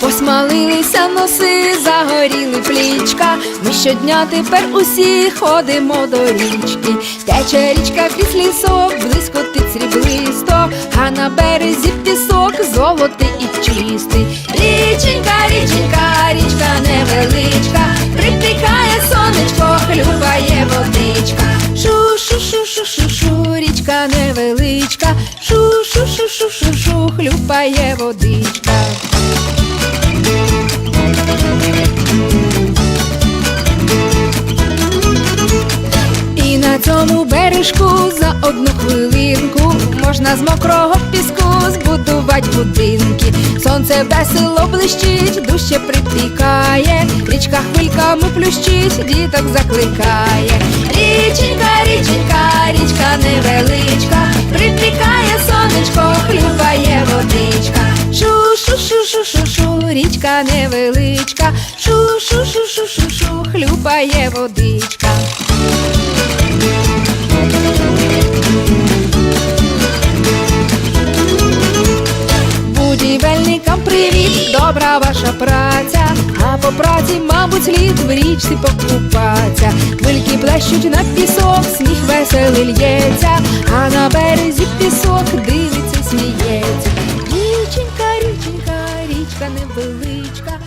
Посмалилися носи, загоріли плічка. Ми щодня тепер усі ходимо до річки. Тече річка крізь лісок, блискотить сріблисто, а на березі пісок золотий і чистий. Річенька, шу, шу, шу, шу, шу, річка невеличка, шу, шу, шу, шу, шу, шу, хлюпає водичка. І на цьому бережку за одну хвилинку можна з мокрого піску збудувати будинки. Сонце весело блищить, дужче припікає, річка хвильками плющить, діток закликає. Річенька, річка невеличка, шу, шу, шу, шу, шу, шу, хлюпає водичка. Будівельникам привіт, добра ваша праця, а по праці, мабуть, слід в річці покупатися. Хвильки плещуть на пісок, сміх веселий лється, а на березі пісок невеличка.